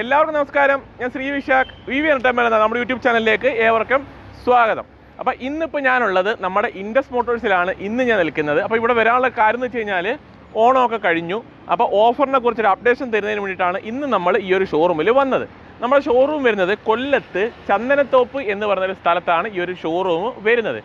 എല്ലാവർക്കും നമസ്കാരം. ഞാൻ Shri Vishakh V V entertainment എന്ന നമ്മുടെ യൂട്യൂബ് ചാനലിലേക്ക് ഏവർക്കും സ്വാഗതം. അപ്പോൾ ഇന്നിപ്പോൾ ഞാനുള്ളത് നമ്മുടെ ഇൻഡസ് മോട്ടോഴ്സിലാണ് ഇന്ന് ഞാൻ നിൽക്കുന്നത്. അപ്പോൾ ഇവിടെ വരാനുള്ള കാര്യം എന്ന് വെച്ച് കഴിഞ്ഞാൽ ഓണമൊക്കെ കഴിഞ്ഞു. അപ്പോൾ ഓഫറിനെ കുറിച്ചൊരു അപ്ഡേഷൻ തരുന്നതിന് വേണ്ടിയിട്ടാണ് ഇന്ന് നമ്മൾ ഈ ഒരു ഷോറൂമിൽ വന്നത്. നമ്മുടെ ഷോറൂം വരുന്നത് കൊല്ലത്ത് ചന്ദനത്തോപ്പ് എന്ന് ഒരു സ്ഥലത്താണ് ഈ ഒരു ഷോറൂം വരുന്നത്.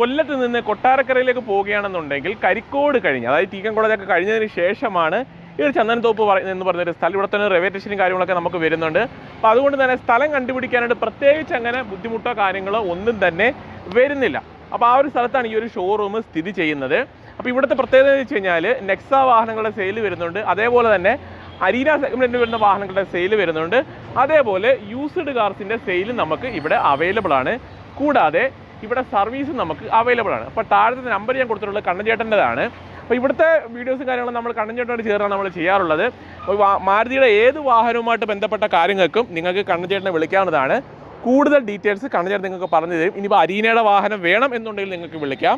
കൊല്ലത്ത് നിന്ന് കൊട്ടാരക്കരയിലേക്ക് പോവുകയാണെന്നുണ്ടെങ്കിൽ കരിക്കോട് കഴിഞ്ഞ് അതായത് ടീക്കൻ കോളേജൊക്കെ കഴിഞ്ഞതിന് ശേഷമാണ് ഈ ഒരു ചന്ദനത്തോപ്പ് പറയുന്നത് എന്ന് പറഞ്ഞൊരു സ്ഥലം ഇവിടെ തന്നെ റെയിൽവേ സ്റ്റേഷനും കാര്യങ്ങളൊക്കെ നമുക്ക് വരുന്നുണ്ട്. അപ്പോൾ അതുകൊണ്ട് തന്നെ സ്ഥലം കണ്ടുപിടിക്കാനായിട്ട് പ്രത്യേകിച്ച് അങ്ങനെ ബുദ്ധിമുട്ടോ കാര്യങ്ങളോ ഒന്നും തന്നെ വരുന്നില്ല. അപ്പോൾ ആ ഒരു സ്ഥലത്താണ് ഈ ഒരു ഷോറൂം സ്ഥിതി ചെയ്യുന്നത്. അപ്പോൾ ഇവിടുത്തെ പ്രത്യേകത എന്ന് വെച്ച് കഴിഞ്ഞാൽ നെക്സ വാഹനങ്ങളുടെ സെയിൽ വരുന്നുണ്ട്. അതേപോലെ തന്നെ അരീന സെഗ്മെന്റിൽ വരുന്ന വാഹനങ്ങളുടെ സെയിൽ വരുന്നുണ്ട്. അതേപോലെ യൂസ്ഡ് കാർസിന്റെ സെയിൽ നമുക്ക് ഇവിടെ അവൈലബിൾ ആണ്. കൂടാതെ ഇവിടെ സർവീസും നമുക്ക് അവൈലബിൾ ആണ്. അപ്പോൾ താഴത്തെ നമ്പർ ഞാൻ കൊടുത്തിട്ടുള്ളത് കണ്ണൻചേട്ടന്റെതാണ്. അപ്പോൾ ഇവിടുത്തെ വീഡിയോസും കാര്യങ്ങളും നമ്മൾ കണ്ണഞ്ചേട്ടനോട് ചേർന്നാണ് നമ്മൾ ചെയ്യാറുള്ളത്. അപ്പോൾ മാരുതിയുടെ ഏത് വാഹനവുമായിട്ട് ബന്ധപ്പെട്ട കാര്യങ്ങൾക്കും നിങ്ങൾക്ക് കണ്ണഞ്ചേട്ടനെ വിളിക്കാവുന്നതാണ്. കൂടുതൽ ഡീറ്റെയിൽസ് കണ്ണഞ്ചേട്ടൻ നിങ്ങൾക്ക് പറഞ്ഞു തരും. ഇനിയിപ്പോൾ അരീനയുടെ വാഹനം വേണം എന്നുണ്ടെങ്കിൽ നിങ്ങൾക്ക് വിളിക്കാം.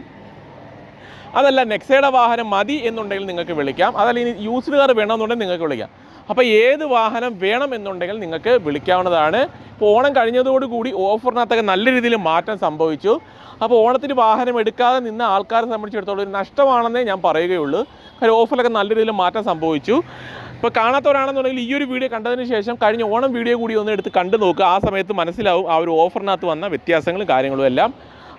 അതല്ല നെക്സയുടെ വാഹനം മതി എന്നുണ്ടെങ്കിൽ നിങ്ങൾക്ക് വിളിക്കാം. അതല്ല ഇനി യൂസ്ഡ് കാർ വേണമെന്നുണ്ടെങ്കിൽ നിങ്ങൾക്ക് വിളിക്കാം. അപ്പോൾ ഏത് വാഹനം വേണം എന്നുണ്ടെങ്കിൽ നിങ്ങൾക്ക് വിളിക്കാവുന്നതാണ്. ഇപ്പോൾ ഓണം കഴിഞ്ഞതോടുകൂടി ഓഫറിനകത്തൊക്കെ നല്ല രീതിയിൽ മാറ്റം സംഭവിച്ചു. അപ്പോൾ ഓണത്തിന് വാഹനം എടുക്കാതെ നിന്ന ആൾക്കാരെ സംബന്ധിച്ചിടത്തോളം ഒരു നഷ്ടമാണെന്നേ ഞാൻ പറയുകയുള്ളൂ. കാര്യം ഓഫറിലൊക്കെ നല്ല രീതിയിൽ മാറ്റം സംഭവിച്ചു. ഇപ്പോൾ കാണാത്തവരാണെന്നുണ്ടെങ്കിൽ ഈ ഒരു വീഡിയോ കണ്ടതിന് ശേഷം കഴിഞ്ഞ ഓണം വീഡിയോ കൂടി ഒന്ന് എടുത്ത് കണ്ടു നോക്കുക ആ സമയത്ത് മനസ്സിലാവും ആ ഒരു ഓഫറിനകത്ത് വന്ന വ്യത്യാസങ്ങളും കാര്യങ്ങളും എല്ലാം.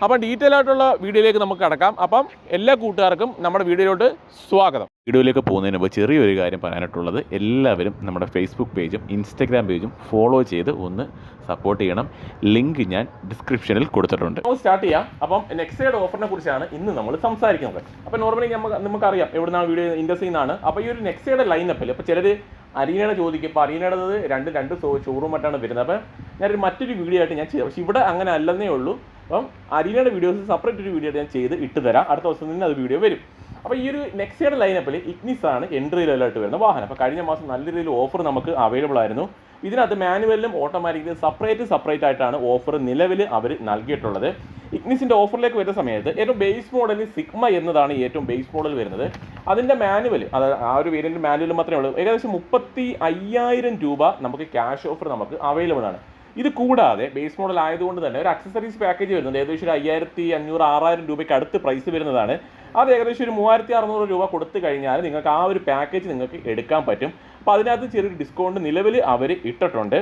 അപ്പം ഡീറ്റെയിൽ ആയിട്ടുള്ള വീഡിയോയിലേക്ക് നമുക്ക് കടക്കാം. അപ്പം എല്ലാ കൂട്ടുകാർക്കും നമ്മുടെ വീഡിയോയിലോട്ട് സ്വാഗതം. വീഡിയോയിലേക്ക് പോകുന്നതിന് മുമ്പ് ചെറിയൊരു കാര്യം പറയാനായിട്ടുള്ളത് എല്ലാവരും നമ്മുടെ ഫേസ്ബുക്ക് പേജും ഇൻസ്റ്റാഗ്രാം പേജും ഫോളോ ചെയ്ത് ഒന്ന് സപ്പോർട്ട് ചെയ്യണം. ലിങ്ക് ഞാൻ ഡിസ്ക്രിപ്ഷനിൽ കൊടുത്തിട്ടുണ്ട്. നമുക്ക് സ്റ്റാർട്ട് ചെയ്യാം. അപ്പം നെക്സയുടെ ഓഫറിനെ കുറിച്ചാണ് ഇന്ന് നമ്മൾ സംസാരിക്കുന്നത്. അപ്പം നോർമലി നമുക്ക് നമുക്കറിയാം എവിടുന്നാണ് വീഡിയോ ഇൻഡസ്ട്രിയിൽ നിന്നാണ് അപ്പോൾ ഈ ഒരു നെക്സയുടെ ലൈനപ്പിൽ ഇപ്പോൾ ചിലർ അരീനയുടെ ചോദിക്കും. അപ്പോൾ അരീനയുടേത് രണ്ട് രണ്ട് ഷോറൂം ആയിട്ടാണ് വരുന്നത്. അപ്പം ഞാനൊരു മറ്റൊരു വീഡിയോ ആയിട്ട് ഞാൻ ചെയ്യാം പക്ഷേ ഇവിടെ അങ്ങനെ അല്ലെന്നേ ഉള്ളൂ. അപ്പം അരീനയുടെ വീഡിയോസ് സെപ്പറേറ്റ് ഒരു വീഡിയോ ഞാൻ ചെയ്ത് ഇട്ട് തരാം. അടുത്ത ദിവസം തന്നെ അത് വീഡിയോ വരും. അപ്പോൾ ഈ ഒരു നെക്സയുടെ ലൈനപ്പിൽ ഇഗ്നിസ് ആണ് എൻട്രി ലെവലായിട്ട് വരുന്ന വാഹനം. അപ്പോൾ കഴിഞ്ഞ മാസം നല്ല രീതിയിൽ ഓഫർ നമുക്ക് അവൈലബിൾ ആയിരുന്നു. ഇതിനകത്ത് മാനുവലിലും ഓട്ടോമാറ്റിക്കലും സെപ്പറേറ്റ് സെപ്പറേറ്റ് ആയിട്ടാണ് ഓഫർ നിലവിൽ അവർ നൽകിയിട്ടുള്ളത്. ഇഗ്നിസിന്റെ ഓഫറിലേക്ക് വരുന്ന സമയത്ത് ഏറ്റവും ബേസ് മോഡലിൽ സിഗ്മ എന്നതാണ് ഏറ്റവും ബേസ് മോഡൽ വരുന്നത്. അതിന്റെ മാനുവൽ അത് ആ ഒരു വേരിയന്റ് മാനുവൽ മാത്രമേ ഉള്ളൂ. ഏകദേശം മുപ്പത്തി അയ്യായിരം രൂപ നമുക്ക് ക്യാഷ് ഓഫർ നമുക്ക് അവൈലബിൾ ആണ്. ഇത് കൂടാതെ ബേസ് മോഡൽ ആയതുകൊണ്ട് തന്നെ ഒരു അക്സസറീസ് പാക്കേജ് വരുന്നുണ്ട്. ഏകദേശം ഒരു അയ്യായിരത്തി അഞ്ഞൂറ് ആറായിരം രൂപയ്ക്ക് അടുത്ത് പ്രൈസ് വരുന്നതാണ്. അത് ഏകദേശം ഒരു മൂവായിരത്തി അറുന്നൂറ് രൂപ കൊടുത്തു കഴിഞ്ഞാൽ നിങ്ങൾക്ക് ആ ഒരു പാക്കേജ് നിങ്ങൾക്ക് എടുക്കാൻ പറ്റും. അപ്പോൾ അതിനകത്ത് ചെറിയൊരു ഡിസ്കൗണ്ട് നിലവിൽ അവർ ഇട്ടിട്ടുണ്ട്.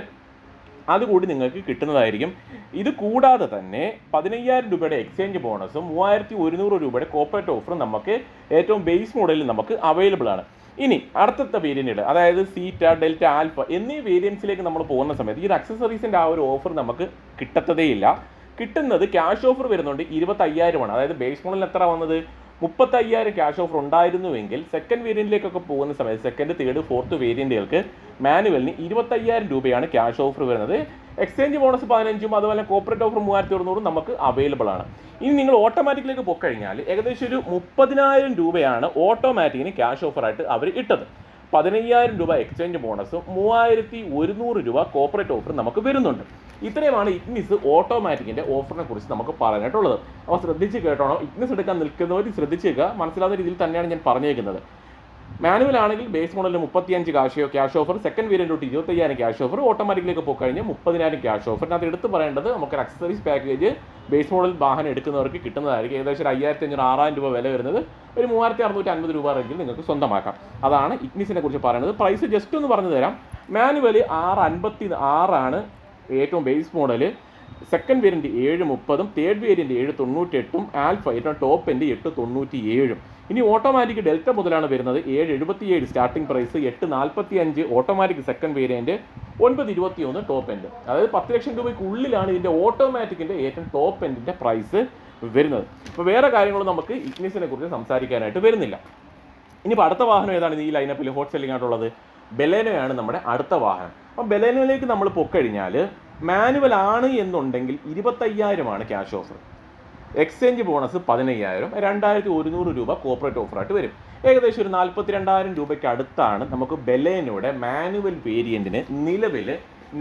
അതുകൂടി നിങ്ങൾക്ക് കിട്ടുന്നതായിരിക്കും. ഇത് കൂടാതെ തന്നെ പതിനയ്യായിരം രൂപയുടെ എക്സ്ചേഞ്ച് ബോണസും മൂവായിരത്തി ഒരുന്നൂറ് രൂപയുടെ കോപ്പറേറ്റ് ഓഫറും നമുക്ക് ഏറ്റവും ബേസ് മോഡലിൽ നമുക്ക് അവൈലബിൾ ആണ്. ഇനി അടുത്തത്തെ വേരിയന്റ് അതായത് സീറ്റ ഡെൽറ്റ ആൽഫ എന്നീ വേരിയൻസിലേക്ക് നമ്മൾ പോകുന്ന സമയത്ത് ഈ ഒരു അക്സസറീസിന്റെ ആ ഒരു ഓഫർ നമുക്ക് കിട്ടത്തതേയില്ല. കിട്ടുന്നത് ക്യാഷ് ഓഫർ വരുന്നുണ്ട് ഇരുപത്തയ്യായിരമാണ് അതായത് ബേസ് മോഡലിന് എത്ര വന്നത്? മുപ്പത്തയ്യായിരം ക്യാഷ് ഓഫർ ഉണ്ടായിരുന്നുവെങ്കിൽ സെക്കൻഡ് വേരിയന്റിലേക്കൊക്കെ പോകുന്ന സമയത്ത് സെക്കൻഡ് തേർഡ് ഫോർത്ത് വേരിയന്റുകൾക്ക് മാനുവലിന് ഇരുപത്തയ്യായിരം രൂപയാണ് ക്യാഷ് ഓഫർ വരുന്നത്. എക്സ്ചേഞ്ച് ബോണസ് പതിനഞ്ചും അതുപോലെ കോപ്പറേറ്റ് ഓഫർ മൂവായിരത്തി ഒരുന്നൂറും നമുക്ക് അവൈലബിൾ ആണ്. ഇനി നിങ്ങൾ ഓട്ടോമാറ്റിക്കിലേക്ക് പോയിക്കഴിഞ്ഞാൽ ഏകദേശം ഒരു മുപ്പതിനായിരം രൂപയാണ് ഓട്ടോമാറ്റിക്കിന് ക്യാഷ് ഓഫറായിട്ട് അവർ ഇട്ടത്. പതിനയ്യായിരം രൂപ എക്സ്ചേഞ്ച് ബോണസും മൂവായിരത്തി ഒരുന്നൂറ് രൂപ കോപ്പറേറ്റ് ഓഫർ നമുക്ക് വരുന്നുണ്ട്. ഇത്രയുമാണ് ഇഗ്നിസ് ഓട്ടോമാറ്റിക്കിന്റെ ഓഫറിനെ കുറിച്ച് നമുക്ക് പറയാനായിട്ടുള്ളത്. അപ്പോൾ ശ്രദ്ധിച്ച് കേട്ടോണോ. ഇഗ്നിസ് എടുക്കാൻ നിൽക്കുന്നവർ ശ്രദ്ധിച്ചേക്കുക. മനസ്സിലാവുന്ന രീതിയിൽ തന്നെയാണ് ഞാൻ പറഞ്ഞേക്കുന്നത്. മാനുവൽ ആണെങ്കിൽ ബേസ് മോഡലിൽ മുപ്പത്തിയഞ്ച് cash cash offer second variant തൊട്ട് ഇരുപത്തയ്യായിരം ക്യാഷ് ഓഫർ ഓട്ടോമാറ്റിക്കിലേക്ക് പോയി കഴിഞ്ഞാൽ മുപ്പതിനായിരം ക്യാഷ് ഓഫർ അത് എടുത്ത് പറയേണ്ടത് നമുക്ക് അക്സസറീസ് പാക്കേജ് ബേസ് മോഡൽ വാഹനം എടുക്കുന്നവർക്ക് കിട്ടുന്നതായിരിക്കും. ഏകദേശം ഒരു അയ്യായിരത്തി അഞ്ഞൂറ് ആറായിരം രൂപ വില വരുന്നത് ഒരു മൂവായിരത്തി അറുന്നൂറ്റി അൻപത് രൂപ റേഞ്ചിൽ നിങ്ങൾക്ക് സ്വന്തമാക്കാം. അതാണ് ഇഗ്നിസിനെ കുറിച്ച് പറയുന്നത് പ്രൈസ് ജസ്റ്റ് ഒന്ന് പറഞ്ഞു തരാം. മാനുവൽ ആറ് അൻപത്തി ആറാണ് ഏറ്റവും ബേസ് മോഡൽ സെക്കൻഡ് വേരിയന്റ് ഏഴ് മുപ്പതും തേർഡ് വേരിയന്റ് ഏഴ് തൊണ്ണൂറ്റെട്ടും ആൽഫ ഏറ്റവും ടോപ്പ് എന്റെ എട്ട് തൊണ്ണൂറ്റി ഏഴും ഇനി ഓട്ടോമാറ്റിക് ഡെൽറ്റ മുതലാണ് വരുന്നത്. ഏഴ് എഴുപത്തിയേഴ് സ്റ്റാർട്ടിംഗ് പ്രൈസ് എട്ട് നാൽപ്പത്തി അഞ്ച് ഓട്ടോമാറ്റിക് സെക്കൻഡ് വേരിയന്റ് ഒൻപത് ഇരുപത്തി ഒന്ന് ടോപ്പ് എൻഡ് അതായത് പത്ത് ലക്ഷം രൂപയ്ക്ക് ഉള്ളിലാണ് ഇതിന്റെ ഓട്ടോമാറ്റിക്കിന്റെ ഏറ്റവും ടോപ്പ് എൻഡിന്റെ പ്രൈസ് വരുന്നത്. അപ്പോൾ വേറെ കാര്യങ്ങളും നമുക്ക് ഇഗ്നിസിനെ കുറിച്ച് സംസാരിക്കാനായിട്ട് വരുന്നില്ല. ഇനിയിപ്പോൾ അടുത്ത വാഹനം ഏതാണ് ഈ ലൈനപ്പിൽ ഹോട്ട് സെല്ലിംഗ് ആയിട്ടുള്ളത്. ബെലേനോയാണ് നമ്മുടെ അടുത്ത വാഹനം. അപ്പോൾ ബെലേനോയിലേക്ക് നമ്മൾ പൊക്കഴിഞ്ഞാൽ മാനുവൽ ആണ് എന്നുണ്ടെങ്കിൽ ഇരുപത്തയ്യായിരമാണ് ക്യാഷ് ഓഫർ എക്സ്ചേഞ്ച് ബോണസ് പതിനയ്യായിരം രണ്ടായിരത്തി ഒരുന്നൂറ് രൂപ കോപ്പറേറ്റ് ഓഫറായിട്ട് വരും. ഏകദേശം ഒരു നാൽപ്പത്തി രണ്ടായിരം രൂപയ്ക്ക് അടുത്താണ് നമുക്ക് ബെലേനയുടെ മാനുവൽ വേരിയന്റിന് നിലവിൽ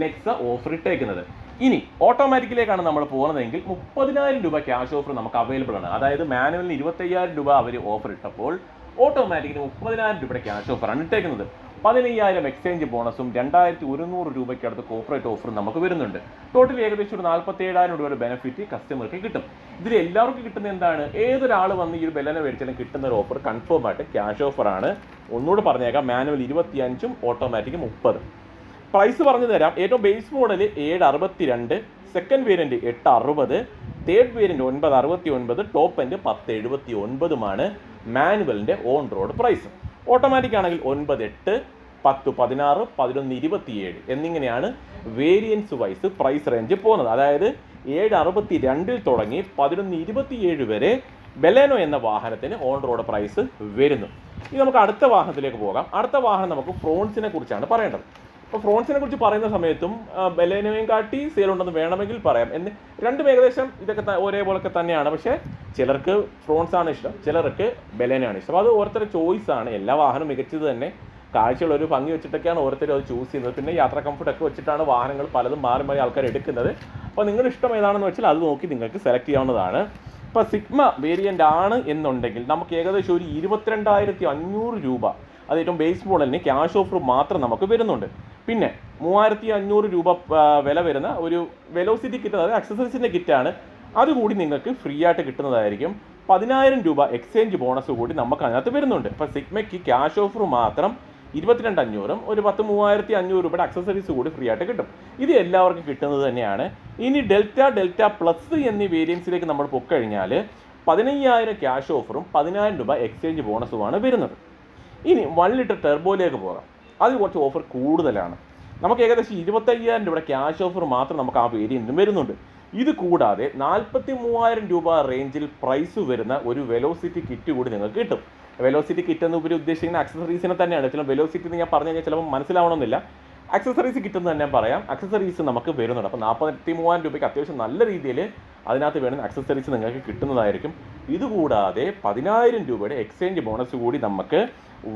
നെക്സ ഓഫർ ഇട്ടേക്കുന്നത്. ഇനി ഓട്ടോമാറ്റിക്കിലേക്കാണ് നമ്മൾ പോകുന്നതെങ്കിൽ മുപ്പതിനായിരം രൂപ ക്യാഷ് ഓഫർ നമുക്ക് അവൈലബിൾ ആണ്. അതായത് മാനുവലിന് ഇരുപത്തയ്യായിരം രൂപ അവർ ഓഫർ ഇട്ടപ്പോൾ ഓട്ടോമാറ്റിക്കിന് മുപ്പതിനായിരം രൂപയുടെ ക്യാഷ് ഓഫറാണ് ഇട്ടേക്കുന്നത്. പതിനയ്യായിരം എക്സ്ചേഞ്ച് ബോണസും രണ്ടായിരത്തി ഒരുന്നൂറ് രൂപയ്ക്ക് അടുത്ത് കോർപ്പറേറ്റ് ഓഫറും നമുക്ക് വരുന്നുണ്ട്. ടോട്ടൽ ഏകദേശം ഒരു നാൽപ്പത്തി ഏഴായിരം രൂപയുടെ ബെനിഫിറ്റ് കസ്റ്റമർക്ക് കിട്ടും. ഇതിൽ എല്ലാവർക്കും കിട്ടുന്ന എന്താണ്? ഏതൊരാൾ വന്ന് ഈ ഒരു ബെല്ലനെ മേടിച്ചാലും കിട്ടുന്ന ഒരു ഓഫർ കൺഫേം ആയിട്ട് ക്യാഷ് ഓഫറാണ് ഒന്നുകൂടെ പറഞ്ഞേക്കാം. മാനുവൽ ഇരുപത്തി അഞ്ചും ഓട്ടോമാറ്റിക് മുപ്പത്. പ്രൈസ് പറഞ്ഞു തരാം. ഏറ്റവും ബേസ് മോഡൽ ഏഴ് അറുപത്തി രണ്ട് സെക്കൻഡ് വേരിയന്റ് എട്ട് അറുപത് തേർഡ് വേരിയന്റ് ഒൻപത് അറുപത്തി ഒൻപത് ടോപ്പ് എൻഡ് പത്ത് എഴുപത്തി ഒൻപതുമാണ് മാനുവലിന്റെ ഓൺ റോഡ് പ്രൈസ് ഓട്ടോമാറ്റിക് ആണെങ്കിൽ ഒൻപത് എട്ട് പത്ത് പതിനാറ് പതിനൊന്ന് ഇരുപത്തിയേഴ് എന്നിങ്ങനെയാണ് വേരിയൻസ് വൈസ് പ്രൈസ് റേഞ്ച് പോകുന്നത്. അതായത് ഏഴ് അറുപത്തി രണ്ടിൽ തുടങ്ങി പതിനൊന്ന് ഇരുപത്തിയേഴ് വരെ ബെലേനോ എന്ന വാഹനത്തിന് ഓൺ റോഡ് പ്രൈസ് വരുന്നു. ഇനി നമുക്ക് അടുത്ത വാഹനത്തിലേക്ക് പോകാം. അടുത്ത വാഹനം നമുക്ക് ഫ്രോൺസിനെ കുറിച്ചാണ് പറയേണ്ടത്. അപ്പോൾ ഫ്രോൺസിനെ കുറിച്ച് പറയുന്ന സമയത്തും ബെലേനോയും കാട്ടി സെയിൽ ഉണ്ടെന്ന് വേണമെങ്കിൽ പറയാം. എന്ന് രണ്ടും ഏകദേശം ഇതൊക്കെ ഒരേപോലൊക്കെ തന്നെയാണ്. പക്ഷേ ചിലർക്ക് ഫ്രോൺസ് ആണ് ഇഷ്ടം ചിലർക്ക് ബെലേനയാണ് ഇഷ്ടം. അത് ഓരോരുത്തരുടെ ചോയ്സാണ് എല്ലാ വാഹനവും മികച്ചത് തന്നെ കാഴ്ചയുള്ള ഒരു ഭംഗി വെച്ചിട്ടൊക്കെയാണ് ഓരോരുത്തരും അത് ചൂസ് ചെയ്യുന്നത്. പിന്നെ യാത്രാ കംഫർട്ട് ഒക്കെ വെച്ചിട്ടാണ് വാഹനങ്ങൾ പലതും മാറി മാറി ആൾക്കാർ എടുക്കുന്നത്. അപ്പോൾ നിങ്ങളുടെ ഇഷ്ടം ഏതാണെന്ന് വെച്ചാൽ അത് നോക്കി നിങ്ങൾക്ക് സെലക്ട് ചെയ്യാവുന്നതാണ്. ഇപ്പോൾ സിഗ്മ വേരിയന്റ് ആണ് എന്നുണ്ടെങ്കിൽ നമുക്ക് ഏകദേശം ഒരു ഇരുപത്തിരണ്ടായിരത്തി അഞ്ഞൂറ് രൂപ. അത് ഏറ്റവും ബേസ് മോഡലിന് ക്യാഷ് ഓഫർ മാത്രം നമുക്ക് വരുന്നുണ്ട്. പിന്നെ മൂവായിരത്തി അഞ്ഞൂറ് രൂപ വില വരുന്ന ഒരു വെലോസിറ്റി കിറ്റ് അതായത് അക്സസറീസിന്റെ കിറ്റാണ് അതുകൂടി നിങ്ങൾക്ക് ഫ്രീ ആയിട്ട് കിട്ടുന്നതായിരിക്കും. പതിനായിരം രൂപ എക്സ്ചേഞ്ച് ബോണസ് കൂടി നമുക്ക് അതിനകത്ത് വരുന്നുണ്ട്. അപ്പോൾ സിഗ്മയ്ക്ക് ക്യാഷ് ഓഫർ മാത്രം ഇരുപത്തിരണ്ട് അഞ്ഞൂറും ഒരു പത്ത് മൂവായിരത്തി അഞ്ഞൂറ് രൂപയുടെ അക്സസറീസ് കൂടി ഫ്രീ ആയിട്ട് കിട്ടും. ഇത് എല്ലാവർക്കും കിട്ടുന്നത് തന്നെയാണ്. ഇനി ഡെൽറ്റ ഡെൽറ്റ പ്ലസ് എന്നീ വേരിയൻസിലേക്ക് നമ്മൾ പൊക്കഴിഞ്ഞാൽ പതിനയ്യായിരം ക്യാഷ് ഓഫറും പതിനായിരം രൂപ എക്സ്ചേഞ്ച് ബോണസുമാണ് വരുന്നത്. ഇനി വൺ ലിറ്റർ ടെർബോയിലേക്ക് പോകാം. അത് കുറച്ച് ഓഫർ കൂടുതലാണ്. നമുക്ക് ഏകദേശം ഇരുപത്തയ്യായിരം രൂപയുടെ ക്യാഷ് ഓഫർ മാത്രം നമുക്ക് ആ വേരിയന്റും വരുന്നുണ്ട്. ഇത് കൂടാതെ നാൽപ്പത്തി മൂവായിരം രൂപ റേഞ്ചിൽ പ്രൈസ് വരുന്ന ഒരു വെലോസിറ്റി കിറ്റ് കൂടി നിങ്ങൾക്ക് കിട്ടും. വെലോസിറ്റി കിറ്റ് എന്ന് ഉപരി ഉദ്ദേശിക്കുന്ന അക്സസറീസിനെ തന്നെയാണ്. ചില വെലോസിറ്റി എന്ന് ഞാൻ പറഞ്ഞു കഴിഞ്ഞാൽ ചിലപ്പോൾ മനസ്സിലാവണമെന്നില്ല. അക്സസറീസ് കിട്ടുന്നത് തന്നെ പറയാം. അക്സസറീസ് നമുക്ക് വരുന്നുണ്ട്. അപ്പോൾ നാൽപ്പത്തി മൂവായിരം രൂപയ്ക്ക് അത്യാവശ്യം നല്ല രീതിയിൽ അതിനകത്ത് വേണം അക്സസറീസ് നിങ്ങൾക്ക് കിട്ടുന്നതായിരിക്കും. ഇതുകൂടാതെ പതിനായിരം രൂപയുടെ എക്സ്ചേഞ്ച് ബോണസ് കൂടി നമുക്ക്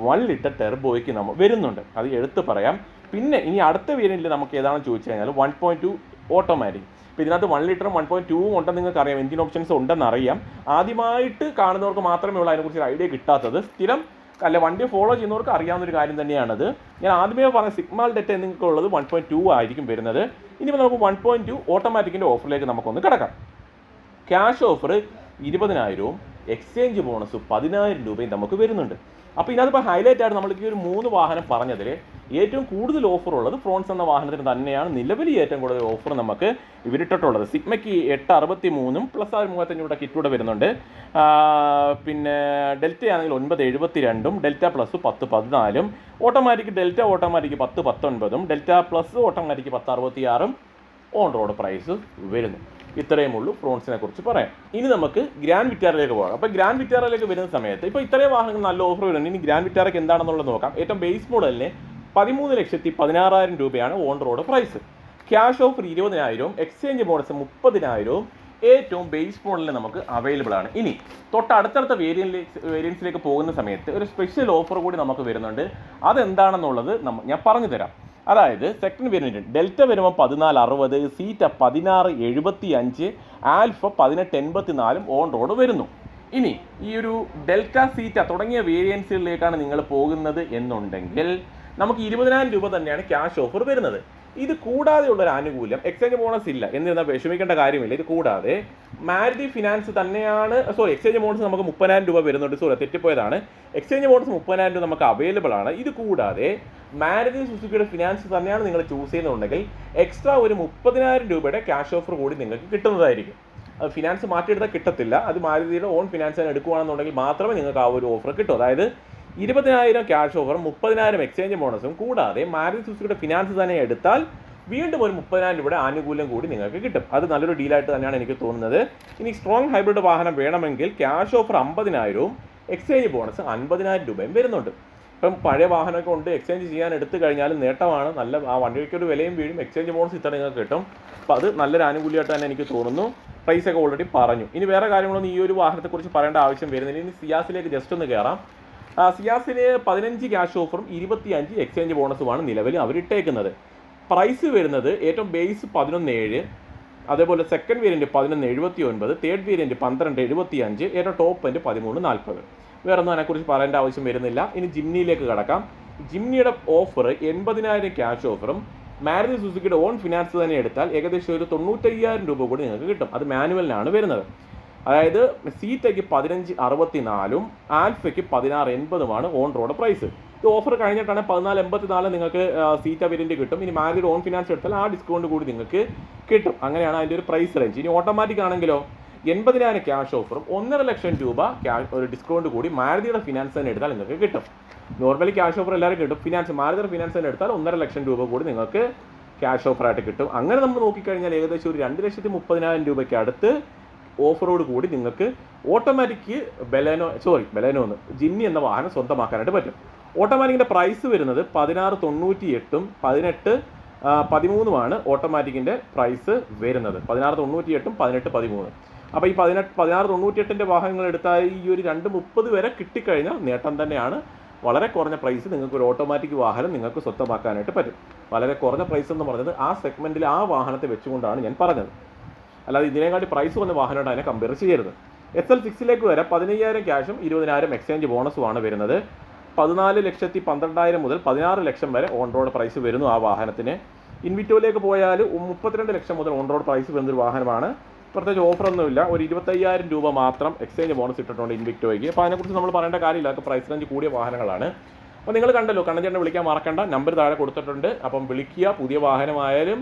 വൺ ലിറ്റർ ടെർബോയ്ക്ക് നമ്മൾ വരുന്നുണ്ട്. അത് എടുത്ത് പറയാം. പിന്നെ ഇനി അടുത്ത വേരിയന്റിൽ നമുക്ക് ഏതാണെന്ന് ചോദിച്ചു കഴിഞ്ഞാൽ വൺ പോയിന്റ് ടു ഓട്ടോമാറ്റിക് ഇപ്പോൾ ഇതിനകത്ത് വൺ ലിറ്ററും വൺ പോയിന്റ് ടൂവും ഉണ്ടെന്ന് നിങ്ങൾക്ക് അറിയാം എഞ്ചിൻ ഓപ്ഷൻസ് ഉണ്ടെന്ന് അറിയാം ആദ്യമായിട്ട് കാണുന്നവർക്ക് മാത്രമേ ഉള്ളൂ അതിനെക്കുറിച്ച് ഒരു ഐഡിയ കിട്ടാത്തത്. സ്ഥിരം അല്ല വണ്ടി ഫോളോ ചെയ്യുന്നവർക്ക് അറിയാവുന്ന ഒരു കാര്യം തന്നെയാണത്. ഞാൻ ആദ്യമേ പറഞ്ഞ സിഗ്മാൽ ഡെറ്റ നിങ്ങൾക്ക് ഉള്ളത് വൺ പോയിന്റ് ടു ആയിരിക്കും വരുന്നത്. ഇനിയിപ്പോൾ നമുക്ക് വൺ പോയിന്റ് ടു ഓട്ടോമാറ്റിക്കിന്റെ ഓഫറിലേക്ക് നമുക്കൊന്ന് കിടക്കാം. ക്യാഷ് ഓഫർ ഇരുപതിനായിരവും എക്സ്ചേഞ്ച് ബോണസ് പതിനായിരം രൂപയും നമുക്ക് വരുന്നുണ്ട്. അപ്പോൾ ഇതിനകത്ത് ഹൈലൈറ്റ് ആയിട്ട് നമ്മൾക്ക് ഈ ഒരു മൂന്ന് വാഹനം പറഞ്ഞതിൽ ഏറ്റവും കൂടുതൽ ഓഫർ ഉള്ളത് ഫ്രോൺസ് എന്ന വാഹനത്തിന് തന്നെയാണ്. നിലവിൽ ഏറ്റവും കൂടുതൽ ഓഫർ നമുക്ക് ഇവരിട്ടിട്ടുള്ളത്. സിഗ്മയ്ക്ക് എട്ട് അറുപത്തി മൂന്നും പ്ലസ് ആ മൂവത്തഞ്ഞൂടെ കിറ്റൂടെ വരുന്നുണ്ട്. പിന്നെ ഡെൽറ്റ ആണെങ്കിൽ ഒൻപത് എഴുപത്തി രണ്ടും ഡെൽറ്റ പ്ലസ് പത്ത് പതിനാലും ഓട്ടോമാറ്റിക് ഡെൽറ്റ ഓട്ടോമാറ്റിക് പത്ത് പത്തൊൻപതും ഡെൽറ്റ പ്ലസ് ഓട്ടോമാറ്റിക് പത്ത് അറുപത്തി ആറും ഓൺ റോഡ് പ്രൈസ് വരുന്നു. ഇത്രയും ഉള്ളൂ. ഫ്രോൺസിനെ കുറിച്ച് പറയാം. ഇനി നമുക്ക് ഗ്രാൻഡ് വിറ്റാറയിലേക്ക് പോകാം. അപ്പോൾ ഗ്രാൻഡ് വിറ്റാറയിലേക്ക് വരുന്ന സമയത്ത് ഇപ്പോൾ ഇത്രയും വാഹനങ്ങൾ നല്ല ഓഫർ വരുന്നുണ്ട്. ഇനി ഗ്രാൻഡ് വിറ്റാറയ്ക്ക് എന്താണെന്നുള്ളത് നോക്കാം. ഏറ്റവും ബേസ് മോഡലിന് പതിമൂന്ന് ലക്ഷത്തി പതിനാറായിരം രൂപയാണ് on road price cash offer ഇരുപതിനായിരവും exchange bonus മുപ്പതിനായിരവും ഏറ്റവും ബേസ് മോഡലിൽ നമുക്ക് അവൈലബിൾ ആണ്. ഇനി തൊട്ട് അടുത്തടുത്ത വേരിയന്റിലേക്ക് വേരിയൻസിലേക്ക് പോകുന്ന സമയത്ത് ഒരു സ്പെഷ്യൽ ഓഫർ കൂടി നമുക്ക് വരുന്നുണ്ട്. അതെന്താണെന്നുള്ളത് ഞാൻ പറഞ്ഞു തരാം അതായത് സെക്കൻഡ് വേരിയന്റ് ഡെൽറ്റ വരുമ്പോൾ പതിനാല് അറുപത് സീറ്റ പതിനാറ് എഴുപത്തി അഞ്ച് ആൽഫ പതിനെട്ട് എൺപത്തി നാലും ഓൺ റോഡ് വരുന്നു. ഇനി ഈ ഒരു ഡെൽറ്റ സീറ്റ തുടങ്ങിയ വേരിയൻസുകളിലേക്കാണ് നിങ്ങൾ പോകുന്നത് എന്നുണ്ടെങ്കിൽ നമുക്ക് ഇരുപതിനായിരം രൂപ തന്നെയാണ് ക്യാഷ് ഓഫർ വരുന്നത്. ഇത് കൂടാതെയുള്ള ഒരു ആനുകൂല്യം എക്സ്ചേഞ്ച് ബോണസ് ഇല്ല. എന്നിരുന്നാൽ വിഷമിക്കേണ്ട കാര്യമില്ല. ഇത് കൂടാതെ മാരുതി ഫിനാൻസ് തന്നെയാണ് സോറി എക്സ്ചേഞ്ച് ബോണസ് നമുക്ക് മുപ്പതിനായിരം രൂപ വരുന്നുണ്ട്. സോറി തെറ്റിപ്പോയതാണ്. എക്സ്ചേഞ്ച് ബോണസ് മുപ്പതിനായിരം രൂപ നമുക്ക് അവൈലബിൾ ആണ്. ഇത് കൂടാതെ മാരുതി സുസുക്കിയുടെ ഫിനാൻസ് തന്നെയാണ് നിങ്ങൾ ചൂസ് ചെയ്യുന്നുണ്ടെങ്കിൽ എക്സ്ട്രാ ഒരു മുപ്പതിനായിരം രൂപയുടെ ക്യാഷ് ഓഫർ കൂടി നിങ്ങൾക്ക് കിട്ടുന്നതായിരിക്കും. ഫിനാൻസ് മാറ്റിയെടുത്താൽ കിട്ടത്തില്ല. അത് മാരുതിയുടെ ഓൺ ഫിനാൻസ് തന്നെ എടുക്കുകയാണെന്നുണ്ടെങ്കിൽ മാത്രമേ നിങ്ങൾക്ക് ആ ഒരു ഓഫർ കിട്ടൂ. അതായത് ഇരുപതിനായിരം ക്യാഷ് ഓഫർ മുപ്പതിനായിരം എക്സ്ചേഞ്ച് ബോണസും കൂടാതെ മാരുതി സുസുക്കിയുടെ ഫിനാൻസ് തന്നെ എടുത്താൽ വീണ്ടും ഒരു മുപ്പതിനായിരം രൂപയുടെ ആനുകൂല്യം കൂടി നിങ്ങൾക്ക് കിട്ടും. അത് നല്ലൊരു ഡീലായിട്ട് തന്നെയാണ് എനിക്ക് തോന്നുന്നത്. ഇനി സ്ട്രോങ് ഹൈബ്രിഡ് വാഹനം വേണമെങ്കിൽ ക്യാഷ് ഓഫർ അമ്പതിനായിരവും എക്സ്ചേഞ്ച് ബോണസ് അൻപതിനായിരം രൂപയും വരുന്നുണ്ട്. ഇപ്പം പഴയ വാഹനമൊക്കെ ഉണ്ട് എക്സ്ചേഞ്ച് ചെയ്യാൻ എടുത്തു കഴിഞ്ഞാൽ നേട്ടമാണ്. നല്ല ആ വണ്ടിക്ക് ഒരു വിലയും വീഴും എക്സ്ചേഞ്ച് ബോണസ് ഇത്ര നിങ്ങൾക്ക് കിട്ടും. അപ്പോൾ അത് നല്ലൊരു ആനുകൂല്യമായിട്ട് തന്നെ എനിക്ക് തോന്നുന്നു. പ്രൈസൊക്കെ ഓൾറെഡി പറഞ്ഞു. ഇനി വേറെ കാര്യങ്ങളൊന്നും ഈ ഒരു വാഹനത്തെക്കുറിച്ച് പറയേണ്ട ആവശ്യം വരുന്നില്ല. ഇനി സിയാസിലേക്ക് ജസ്റ്റ് ഒന്ന് കയറാം സിയാസിന് പതിനഞ്ച് ക്യാഷ് ഓഫറും ഇരുപത്തി അഞ്ച് എക്സ്ചേഞ്ച് ബോണസുമാണ് നിലവിൽ അവരിട്ടേക്കുന്നത്. പ്രൈസ് വരുന്നത് ഏറ്റവും ബേസ് പതിനൊന്ന് ഏഴ് അതേപോലെ സെക്കൻഡ് വേരിയന്റ് പതിനൊന്ന് എഴുപത്തി ഒൻപത് തേർഡ് വേരിയന്റ് പന്ത്രണ്ട് എഴുപത്തി അഞ്ച് ഏറ്റവും ടോപ്പ് എൻഡ് പതിമൂന്ന് നാൽപ്പത്. വേറെ ഒന്നും അതിനെക്കുറിച്ച് പറയേണ്ട ആവശ്യം വരുന്നില്ല. ഇനി ജിംനിയിലേക്ക് കടക്കാം. ജിംനിയുടെ ഓഫർ എൺപതിനായിരം ക്യാഷ് ഓഫറും മാരുതി സുസുക്കിയുടെ ഓൺ ഫിനാൻസ് തന്നെ എടുത്താൽ ഏകദേശം ഒരു തൊണ്ണൂറ്റയ്യായിരം രൂപ കൂടി നിങ്ങൾക്ക് കിട്ടും. അത് മാനുവലിനാണ് വരുന്നത്. അതായത് സീറ്റയ്ക്ക് പതിനഞ്ച് അറുപത്തിനാലും ആൽഫയ്ക്ക് പതിനാറ് എൺപതുമാണ് ഓൺ റോഡ് പ്രൈസ്. ഇത് ഓഫർ കഴിഞ്ഞിട്ടാണ് പതിനാല് എൺപത്തിനാല് നിങ്ങൾക്ക് സീറ്റ വേരിയന്റ് കിട്ടും. ഇനി മാരുതി ഓൺ ഫിനാൻസ് എടുത്താൽ ആ ഡിസ്കൗണ്ട് കൂടി നിങ്ങൾക്ക് കിട്ടും. അങ്ങനെയാണ് അതിന്റെ ഒരു പ്രൈസ് റേഞ്ച് ഇനി ഓട്ടോമാറ്റിക് ആണെങ്കിലോ എൺപതിനായിരം ക്യാഷ് ഓഫറും ഒന്നര ലക്ഷം രൂപ ഒരു ഡിസ്കൗണ്ട് കൂടി മാരുതിയുടെ ഫിനാൻസ് തന്നെ എടുത്താൽ നിങ്ങൾക്ക് കിട്ടും. നോർമലി ക്യാഷ് ഓഫർ എല്ലാവരും കിട്ടും. ഫിനാൻസ് മാരുതിയുടെ ഫിനാൻസ് തന്നെ എടുത്താൽ ഒന്നര ലക്ഷം രൂപ കൂടി നിങ്ങൾക്ക് ക്യാഷ് ഓഫറായിട്ട് കിട്ടും. അങ്ങനെ നമ്മൾ നോക്കിക്കഴിഞ്ഞാൽ ഏകദേശം ഒരു രണ്ട് ലക്ഷത്തി മുപ്പതിനായിരം രൂപയ്ക്ക് അടുത്ത് ഓഫറോട് കൂടി നിങ്ങൾക്ക് ഓട്ടോമാറ്റിക് ബെലേനോ സോറി ബെലേനോ എന്ന് ജിന്നി എന്ന വാഹനം സ്വന്തമാക്കാനായിട്ട് പറ്റും. ഓട്ടോമാറ്റിക്കിന്റെ പ്രൈസ് വരുന്നത് പതിനാറ് തൊണ്ണൂറ്റി എട്ടും പതിനെട്ട് പതിമൂന്നുമാണ് ഓട്ടോമാറ്റിക്കിന്റെ പ്രൈസ് വരുന്നത്. പതിനാറ് തൊണ്ണൂറ്റി എട്ടും പതിനെട്ട് പതിമൂന്ന്. അപ്പോൾ ഈ പതിനെട്ട് പതിനാറ് തൊണ്ണൂറ്റി എട്ടിന്റെ വാഹനങ്ങൾ എടുത്താൽ ഈ ഒരു രണ്ട് മുപ്പത് വരെ കിട്ടിക്കഴിഞ്ഞാൽ നേട്ടം തന്നെയാണ്. വളരെ കുറഞ്ഞ പ്രൈസ് നിങ്ങൾക്ക് ഒരു ഓട്ടോമാറ്റിക് വാഹനം നിങ്ങൾക്ക് സ്വന്തമാക്കാനായിട്ട് പറ്റും. വളരെ കുറഞ്ഞ പ്രൈസ് എന്ന് പറഞ്ഞത് ആ സെഗ്മെന്റിൽ ആ വാഹനത്തെ വെച്ചുകൊണ്ടാണ് ഞാൻ പറഞ്ഞത്. അല്ലാതെ ഇതിനെക്കാട്ടി പ്രൈസ് വന്ന വാഹനമായിട്ട് അതിനെ കമ്പയർ ചെയ്യരുത്. എസ് എൽ സിക്സിലേക്ക് വരെ പതിനയ്യായിരം ക്യാഷും ഇരുപതിനായിരം എക്സ്ചേഞ്ച് ബോണസുമാണ് വരുന്നത്. പതിനാല് ലക്ഷത്തി പന്ത്രണ്ടായിരം മുതൽ പതിനാറ് ലക്ഷം വരെ ഓൺ റോഡ് പ്രൈസ് വരുന്നു ആ വാഹനത്തിന്. ഇൻവിറ്റോയിലേക്ക് പോയാൽ മുപ്പത്തിരണ്ട് ലക്ഷം മുതൽ ഓൺ റോഡ് പ്രൈസ് വരുന്നൊരു വാഹനമാണ്. പ്രത്യേകിച്ച് ഓഫറൊന്നുമില്ല ഒരു ഇരുപത്തയ്യായിരം രൂപ മാത്രം എക്സ്ചേഞ്ച് ബോണസ് ഇട്ടിട്ടുണ്ട് ഇൻവിക്ടോയ്ക്ക് അപ്പോൾ അതിനെക്കുറിച്ച് നമ്മൾ പറയേണ്ട കാര്യമില്ല. അതൊക്കെ പ്രൈസ് റേഞ്ച് കൂടിയ വാഹനങ്ങളാണ്. അപ്പോൾ നിങ്ങൾ കണ്ടല്ലോ കണ്ണഞ്ചേട്ടനെ വിളിക്കാൻ മറക്കണ്ട. നമ്പർ താഴെ കൊടുത്തിട്ടുണ്ട്. അപ്പം വിളിക്കുക. പുതിയ വാഹനമായാലും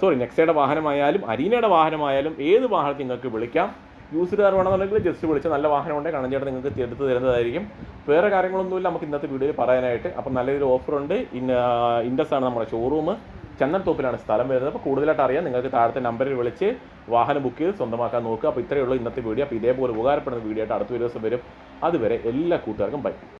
സോറി നെക്സയുടെ വാഹനമായാലും അരീനയുടെ വാഹനമായാലും ഏത് വാഹനത്തിൽ നിങ്ങൾക്ക് വിളിക്കാം? യൂസ് കാർ വേണമെന്നുണ്ടെങ്കിൽ ജസ്റ്റ് വിളിച്ച് നല്ല വാഹനം ഉണ്ടെങ്കിൽ കണ്ണഞ്ചേട്ടൻ നിങ്ങൾക്ക് എടുത്ത് തരുന്നതായിരിക്കും. വേറെ കാര്യങ്ങളൊന്നുമില്ല. നമുക്ക് ഇന്നത്തെ വീഡിയോയിൽ പറയാനായിട്ട്. അപ്പം നല്ലൊരു ഓഫറുണ്ട് ഇൻ ഇൻഡസ് ആണ് നമ്മുടെ ഷോറൂം ചന്ദൻതോപ്പിലാണ് സ്ഥലം വരുന്നത്. അപ്പോൾ കൂടുതലായിട്ട് അറിയാം. നിങ്ങൾക്ക് താഴത്തെ നമ്പറിൽ വിളിച്ച് വാഹനം ബുക്ക് ചെയ്ത് സ്വന്തമാക്കാൻ നോക്കുക. അപ്പോൾ ഇത്രയേ ഉള്ളൂ ഇന്നത്തെ വീഡിയോ. അപ്പോൾ ഇതേപോലെ ഉപകാരപ്പെടുന്ന വീഡിയോ ആയിട്ട് അടുത്ത ദിവസം വരും. അതുവരെ എല്ലാ കൂട്ടുകാർക്കും ബൈ